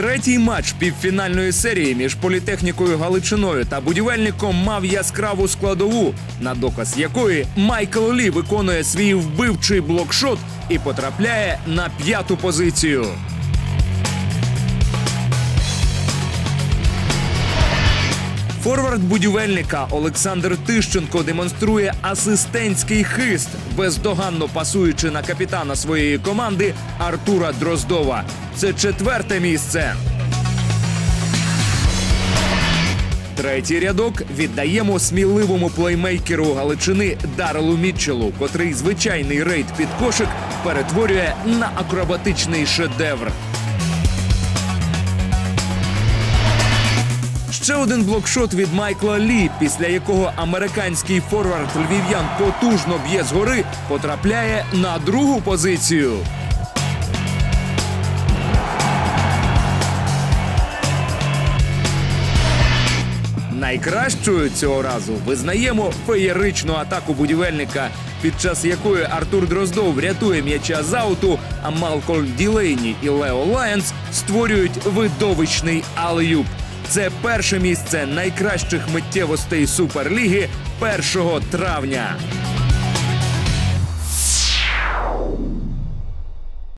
Третій матч півфінальної серії між політехнікою Галичиною та будівельником мав яскраву складову, на доказ якої Майкл Лі виконує свій вбивчий блокшот і потрапляє на п'яту позицію. Форвард будівельника Олександр Тищенко демонструє асистентський хист, бездоганно пасуючи на капітана своєї команди Артура Дроздова. Це четверте місце. Третій рядок віддаємо сміливому плеймейкеру Галичини Дарелу Мітчелу, котрий звичайний рейд під кошик перетворює на акробатичний шедевр. Ще один блокшот від Майкла Лі, після якого американський форвард львів'ян потужно б'є згори, потрапляє на другу позицію. Найкращою цього разу визнаємо феєричну атаку будівельника, під час якої Артур Дроздов рятує м'яча з ауту, а Малкольм Ділейні і Лео Лайонс створюють видовищний алеюб. Це перше місце найкращих миттєвостей Суперліги 1 травня.